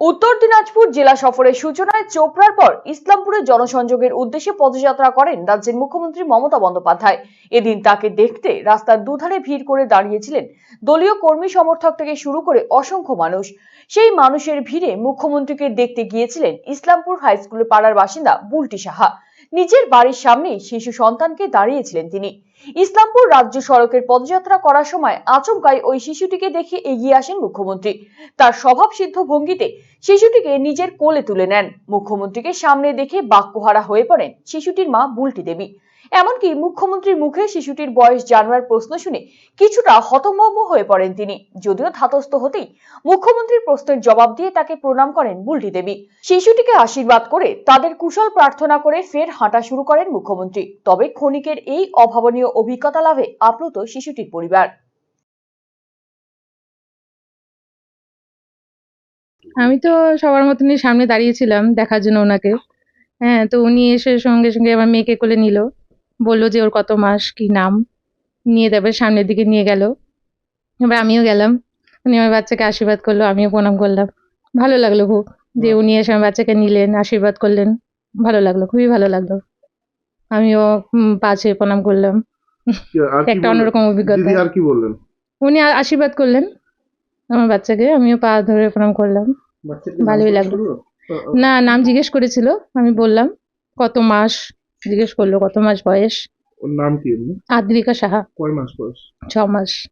উত্তর দিনাজপুর জেলা সফরের সূচনায় চোপড়ার পর ইসলামপুরে জনসংযোগের উদ্দেশ্যে পদযাত্রা করেন রাজ্যের মুখ্যমন্ত্রী মমতা বন্দ্যোপাধ্যায়। এদিন তাকে দেখতে রাস্তার দুধারে ভিড় করে দাঁড়িয়েছিলেন দলীয় কর্মী সমর্থক থেকে শুরু করে অসংখ্য মানুষ। সেই মানুষের ভিড়ে মুখ্যমন্ত্রীকে দেখতে গিয়েছিলেন ইসলামপুর হাইস্কুলের পাড়ার বাসিন্দা বুলটি সাহা। নিজের বাড়ির সামনেই শিশু সন্তানকে দাঁড়িয়েছিলেন তিনি। ইসলামপুর রাজ্য সড়কের পদযাত্রা করার সময় আচমকাই ওই শিশুটিকে দেখে এগিয়ে আসেন মুখ্যমন্ত্রী। তার স্বভাব সিদ্ধ ভঙ্গিতে শিশুটিকে নিজের কোলে তুলে নেন। মুখ্যমন্ত্রীকে সামনে দেখে বাক্যহারা হয়ে পড়েন শিশুটির মা বুলটি দেবী। এমনকি মুখ্যমন্ত্রীর মুখে শিশুটির বয়স জানবার প্রশ্ন শুনে কিছুটা হতমম্ব হয়ে পড়েন তিনি। যদিও ধাতস্থ হতেই মুখ্যমন্ত্রীর প্রশ্নের জবাব দিয়ে তাকে প্রণাম করেন বুলটি দেবী। শিশুটিকে আশীর্বাদ করে তাদের কুশল প্রার্থনা করে ফের হাঁটা শুরু করেন মুখ্যমন্ত্রী। তবে ক্ষণিকের এই অভাবনীয় অভিজ্ঞতা লাভে আপ্লুত শিশুটির পরিবার। আমি তো সবার মতনই সামনে দাঁড়িয়েছিলাম দেখার জন্য ওনাকে। হ্যাঁ তো উনি এসে সঙ্গে সঙ্গে আমার মেয়েকে কোলে নিল। বলল যে ওর কত মাস কি নাম। নিয়ে তারপরে সামনের দিকে নিয়ে গেল। এবার আমিও গেলাম। উনি আমার বাচ্চাকে আশীর্বাদ করল আমিও প্রণাম করলাম। ভালো লাগল খুব যে উনি এসে আমার বাচ্চাকে নিলেন আশীর্বাদ করলেন। ভালো লাগল খুবই ভালো লাগল। আমিও উম, পা ছুঁয়ে প্রণাম করলাম। একটা? অন্যরকম অভিজ্ঞতা। আর কি বললেন? উনি আশীর্বাদ করলেন আমার বাচ্চাকে আমিও পা ধরে প্রণাম করলাম। ভালোই লাগল। না নাম জিজ্ঞেস করেছিল আমি বললাম কত মাস জিজ্ঞেস করল কত মাস বয়স? ওর নাম কি এমনি আদ্রিকা সাহা। কয় মাস বয়স? ছ মাস।